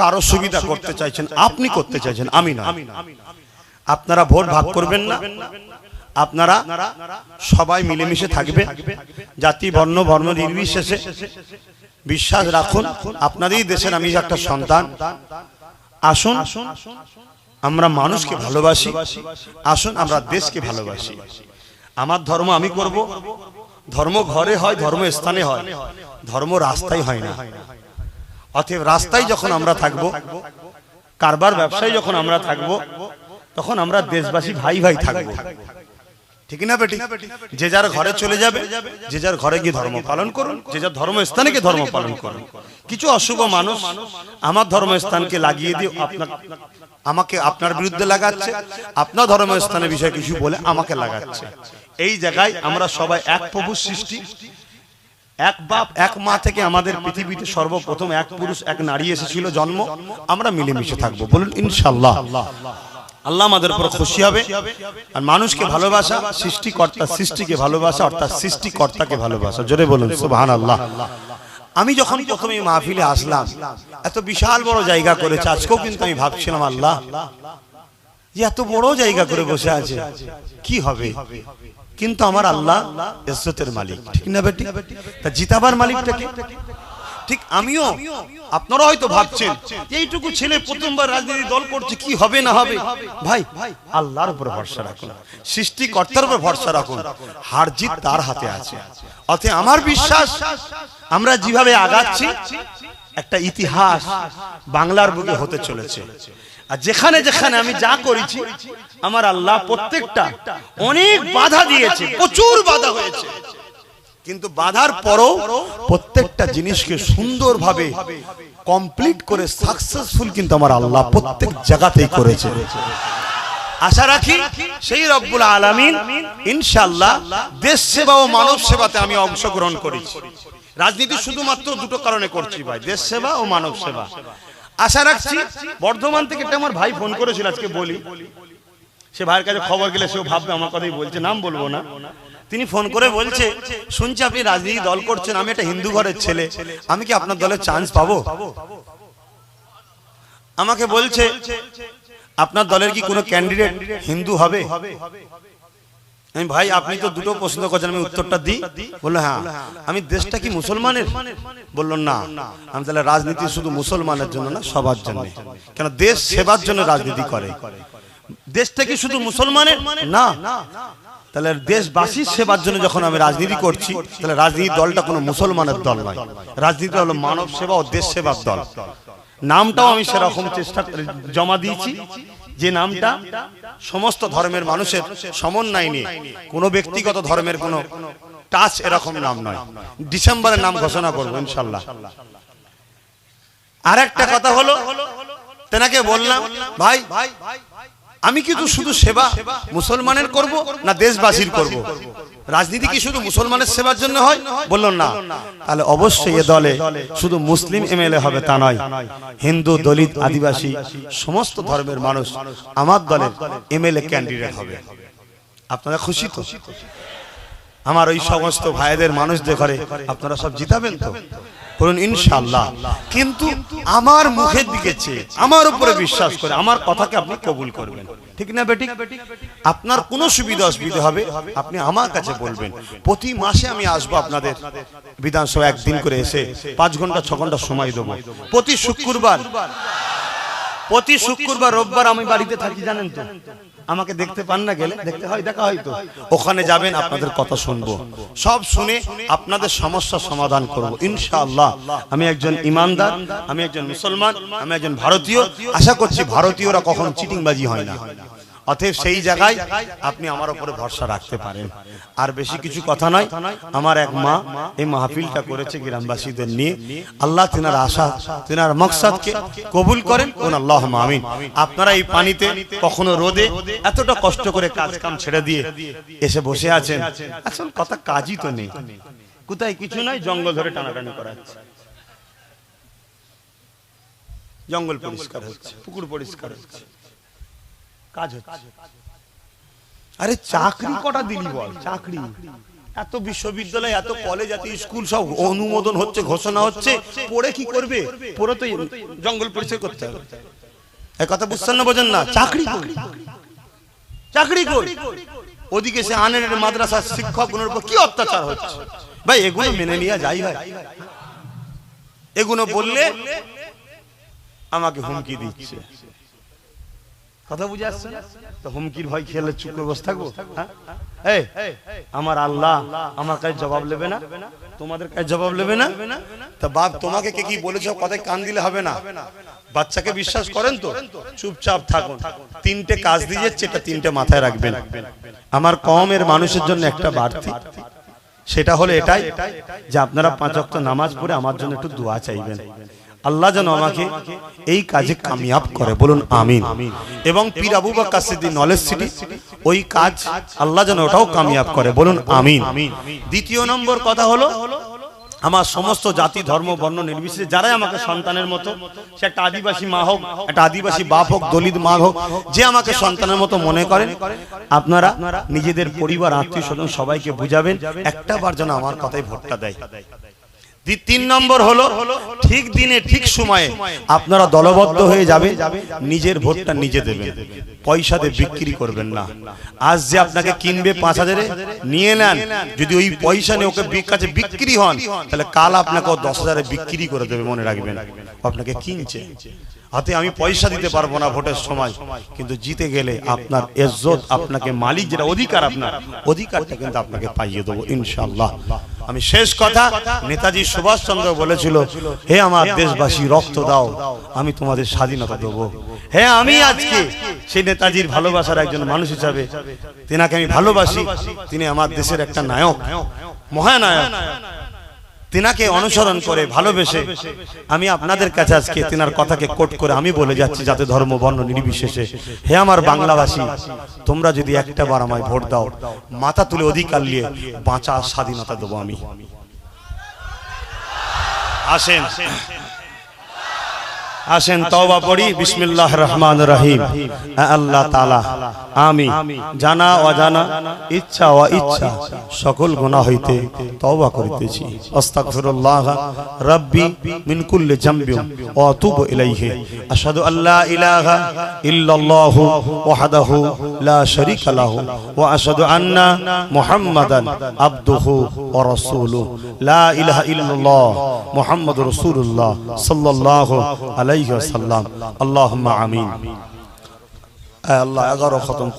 কারও সুবিধা করতে চাইছেন আপনি করতে চাইছেন আমি না আপনারা ভোট ভাগ করবেন না। আপনারা সবাই মিলেমিশে থাকবে জাতি বর্ণ বর্ণ নির্বিশেষে বিশ্বাস রাখুন। আপনাদেরই দেশের আমি একটা সন্তান। আসুন আমরা মানুষকে ভালোবাসি। আসুন আমরা দেশকে ভালোবাসি। আমার ধর্ম আমি করব। ধর্ম ঘরে হয় ধর্ম স্থানে হয়। ধর্ম রাস্তায় হয় না। অতএব রাস্তায় যখন আমরা থাকব কারবার ব্যবসায় যখন আমরা থাকব তখন আমরা দেশবাসী ভাই ভাই থাকব। ঠিক না বেটি? যে যার ঘরে চলে যাবে যে যার ঘরে গিয়ে ধর্ম পালন করুন যে যার ধর্মস্থানে গিয়ে ধর্ম পালন করুন। কিছু অশুভ মানুষ আমার ধর্মস্থানকে লাগিয়ে দিয়ে আপনার আমাকে আপনার বিরুদ্ধে লাগাচ্ছে আপনার ধর্মস্থানের বিষয়ে কিছু বলে আমাকে লাগাচ্ছে। এই জায়গায় আমরা সবাই এক প্রভু সৃষ্টি এক বাপ, এক মা থেকে আমাদের পৃথিবীতে সর্বপ্রথম এক পুরুষ, এক নারী এসেছিল, জন্ম আমরা মিলেমিশে থাকব। বলুন ইনশাল্লাহ আল্লাহ আমাদের উপর খুশি হবে। আর মানুষকে ভালোবাসা, সৃষ্টিকর্তা সৃষ্টিকে ভালোবাসা, অর্থাৎ সৃষ্টিকর্তাকে ভালোবাসা। জোরে বলুন সুবহান আল্লাহ আমি যখন প্রথমে মাহফিলে আসলাম, এত বিশাল বড় জায়গা করেছে, আজকেও কিন্তু আমি ভাবছিলাম, আল্লাহ যে এত বড় জায়গা করে বসে আছে। কি হবে? কিন্তু আমার আল্লাহ ইজ্জতের মালিক। ঠিক না বেটি? তা জিতাবার মালিকটা কি? ঠিক আমিও। আপনারা হয়তো ভাবছেন, এইটুকু ছেলে প্রথমবার রাজনীতি দল করছে, কি হবে না হবে? ভাই, আল্লাহর উপর ভরসা রাখুন। সৃষ্টিকর্তার উপর ভরসা রাখুন। হার জিত তার হাতে আছে। অতএব আমার বিশ্বাস, আমরা যেভাবে আগাচ্ছি, একটা ইতিহাস বাংলার বুকে হতে চলেছে। আর যেখানে যেখানে আমি যা করেছি, আমার আল্লাহ প্রত্যেকটা অনেক বাধা দিয়েছে, প্রচুর বাধা হয়েছে। কিন্তু বাধার পরও প্রত্যেকটা জিনিসকে সুন্দরভাবে কমপ্লিট করে সাকসেসফুল কিন্তু আমার আল্লাহ প্রত্যেক জায়গাতেই করেছে। আশা রাখি সেই রব্বুল আলামিন ইনশাআল্লাহ দেশ সেবা ও মানব সেবাতে আমি অংশগ্রহণ করেছি। রাজনীতি শুধুমাত্র দুটো কারণে করছি ভাই, দেশ সেবা ও মানব সেবা। আশা রাখছি, বর্ধমান থেকে একটা আমার ভাই ফোন করেছিল আজকে বলি। সে ভাইয়ের কাছে খবর গেলে সেও ভাববে, আমার কথাই বলছে, নাম বলব না। তিনি ফোন করে বলছে, শুনছি আপনি রাজনীতি দল করছেন, আমি একটা হিন্দু ঘরের ছেলে। আমি কি আপনার দলে চান্স পাবো? আমাকে বলছে, আপনার দলের কি কোনো ক্যান্ডিডেট হিন্দু হবে? আমি ভাই আপনি তো দুটো প্রশ্ন করছেন আমি উত্তরটা দিই। বলল হ্যাঁ আমি দেশটা কি মুসলমানের? বলল না আমি তাহলে রাজনীতি শুধু মুসলমানের জন্য না সবার জন্য। কেন দেশ সেবার জন্য রাজনীতি করে? দেশটা কি শুধু মুসলমানের? না। তাহলে দেশবাসীর সেবার জন্য যখন আমি রাজনীতি করছি তাহলে রাজনীতি দলটা কোনো মুসলমানের দল নয়। রাজনীতি হলো মানব সেবা ও দেশ সেবার দল। নামটাও আমি সেরকম চেষ্টা জমা দিয়েছি। যে নামটা সমস্ত ধর্মের মানুষের সমন্বয় নিয়ে, কোনো ব্যক্তিগত ধর্মের কোনো টাচ এরকম নাম নয়। ডিসেম্বরের নাম ঘোষণা করব, ইনশাল্লাহ। আর একটা কথা হলো, তেনাকে বললাম, ভাই, আমি কিন্তু শুধু সেবা মুসলমানের করব না দেশবাসীর করব? রাজনীতি কি শুধু মুসলমানের সেবার জন্য হয়? বলল না। তাহলে অবশ্যই এ দলে শুধু মুসলিম এমএলএ হবে তা নয়। হিন্দু, দলিত, আদিবাসী, সমস্ত ধর্মের মানুষ আমার দলের এমএলএ ক্যান্ডিডেট হবে। আপনারা খুশি তো? আমার ওই সমস্ত ভাইদের মানুষদের ঘরে আপনারা সব জিতাবেন তো? বলুন ইনশাল্লাহ কিন্তু আমার মুখের দিকে চেয়ে, আমার উপরে বিশ্বাস করে, আমার কথাকে আপনি কবুল করবেন। ঠিক না, বেটি? আপনার কোনো সুবিধা অসুবিধা হবে? আপনি আমার কাছে বলবেন। প্রতি মাসে আমি আসব আপনাদের বিধানসভা একদিন করে এসে পাঁচ ঘণ্টা, ছ ঘণ্টা সময় দেবো। প্রতি শুক্রবার প্রতি শুক্রবার, রোববার আমি বাড়িতে থাকি, জানেন তো? আমাকে দেখতে পান না গেলে দেখতে হয় দেখা হয়তো ওখানে যাবেন আপনাদের কথা শুনব। সব শুনে আপনাদের সমস্যা সমাধান করব। ইনশাআল্লাহ আমি একজন ইমানদার আমি একজন মুসলমান আমি একজন ভারতীয়। আশা করছি ভারতীয়রা কখনো চিটিংবাজি হয় না। অতএব সেই জায়গায় আপনি আমার উপরে ভরসা রাখতে পারেন। আর বেশি কিছু কথা নয় আমার এক মা এই মাহফিলটা করেছে গ্রামবাসীদের নিয়ে। আল্লাহ তিনার আশা তিনার মকসাদকে কবুল করেন। কোন আল্লাহ আমিন। আপনারা এই পানিতে কখনো রোদে এতটা কষ্ট করে কাজ কাম ছেড়ে দিয়ে এসে বসে আছেন। আসল কথা কাজই তো নেই। কোথায় কিছু নাই জঙ্গল ধরে টানাটানি করা হচ্ছে জঙ্গল পরিষ্কার হচ্ছে পুকুর পরিষ্কার হচ্ছে। কাজ হচ্ছে। আরে চাকরি কটা দিলি বল? চাকরি। এত বিশ্ববিদ্যালয় এত কলেজ এত স্কুল সব অনুমোদন হচ্ছে ঘোষণা হচ্ছে। পড়ে কি করবে? পড়ে তো জঙ্গল পরিচয় করতে হবে। কথা বুঝছেন না বোঝেন না। চাকরি চাকরি করি ওদিকে সে আনের মাদ্রাসার শিক্ষকগুলোর উপর কি অত্যাচার হচ্ছে? ভাই এগুলো মেনে নিয়ে যাই ভাই। এগুলো বললে আমাকে হুমকি দিচ্ছে। কথা বুঝে আসছে না? তো হুমকির ভয় খেলে চুপ করে বসে থাকব? হ্যাঁ? এই, আমার আল্লাহ আমার কাছে জবাব নেবে না? তোমাদের কাছে জবাব নেবে না? তা বাপ তোমাকে কে কি বলেছ কথায় কান দিলে হবে না? বাচ্চাকে বিশ্বাস করেন তো? চুপচাপ থাকুন। তিনটে কাজ দিয়ে যাচ্ছে এটা তিনটে মাথায় রাখবেন। আমার কমের মানুষের জন্য একটা বাড়তি। সেটা হলো এটাই যে আপনারা পাঁচ ওয়াক্ত নামাজ পড়ে আমার জন্য একটু দোয়া চাইবেন। আল্লাহ যেন আমাকে এই কাজে কামিয়াব করে। বলুন আমিন। এবং পীর আবু বাক্কা সিদ্দিক নলেজ সিটি ওই কাজ আল্লাহ যেন ওটাও কামিয়াব করে। বলুন আমিন। দ্বিতীয় নম্বর কথা হলো আমার সমস্ত জাতি ধর্ম বর্ণ নির্বিশেষে যারাই আমাকে সন্তানের মতো সে একটা আদিবাসী মা হোক একটা আদিবাসী বাপ হোক দলিত মা হোক যে আমাকে সন্তানের মতো মনে করেন আপনারা নিজেদের পরিবার আত্মীয় স্বজন সবাইকে বুঝাবেন একটা বার যেন আমার কথায় ভোটটা দেয়। তিন নম্বর হলো, ঠিক দিনে, ঠিক সময়ে আপনারা দলবদ্ধ হয়ে যাবে নিজের ভোটটা নিজে দেবেন, পয়সা দিয়ে বিক্রি করবেন না। আজ যে আপনাকে কিনবে পাঁচ হাজারে, নিয়ে নেন, যদি ওই পয়সা নিয়ে ওকে কাছে বিক্রি হন, তাহলে কাল আপনাকে দশ হাজারে বিক্রি করে দেবে, মনে রাখবেন। আপনাকে কিনছে। হাতে আমি পয়সা দিতে পারব না ভোটের সময়, কিন্তু জিতে গেলে আপনার ইজ্জত, আপনাকে মালিক যেটা অধিকার আপনার, অধিকারটা কিন্তু আপনাকে পাইয়ে দেবো ইনশাল্লাহ আমি শেষ কথা নেতাজি সুভাষচন্দ্র বলেছিল, হে আমার দেশবাসী, রক্ত দাও, আমি তোমাদের স্বাধীনতা দেবো। হ্যাঁ আমি আজকে সেই নেতাজির ভালোবাসার একজন মানুষ হিসাবে, তেনাকে আমি ভালোবাসি, তিনি আমার দেশের একটা নায়ক, মহানায়ক। তিনাকে অনুসরণ করে ভালোবেসে আমি আপনাদের কাছে আজকে তিনার কথাকে কোট করে আমি বলে যাচ্ছি যাতে ধর্ম, বর্ণ নির্বিশেষে। হে আমার বাংলাভাষী তোমরা যদি একটা বার আমায় ভোট দাও, মাথা তুলে অধিকার নিয়ে বাঁচা স্বাধীনতা দেবো আমি। আসেন। আসেন তওবা পড়ি বিসমিল্লাহ রহমান রহিম। আল্লাহ তালা আমি জানা, অজানা, ইচ্ছা ও ইচ্ছা সকল গুনাহ হইতে তওবা করিতেছি। আস্তাগফিরুল্লাহ রাব্বি মিন কুল্লি জামবি ওয়া আতুবু ইলাইহি। আশহাদু আল্লা ইলাহা ইল্লাল্লাহ ওয়াহদাহু লা শারীকা লাহু ওয়া আশহাদু আন্না মুহাম্মাদান আবদুহু ওয়া রাসূলুহু। লা ইলাহা ইল্লাল্লাহ মুহাম্মাদুর রাসূলুল্লাহ সাল্লাল্লাহু আলাইহি ওয়াসাল্লাম। আল্লাহুম্মা আমিন। আল্লাহ এগারো খতম।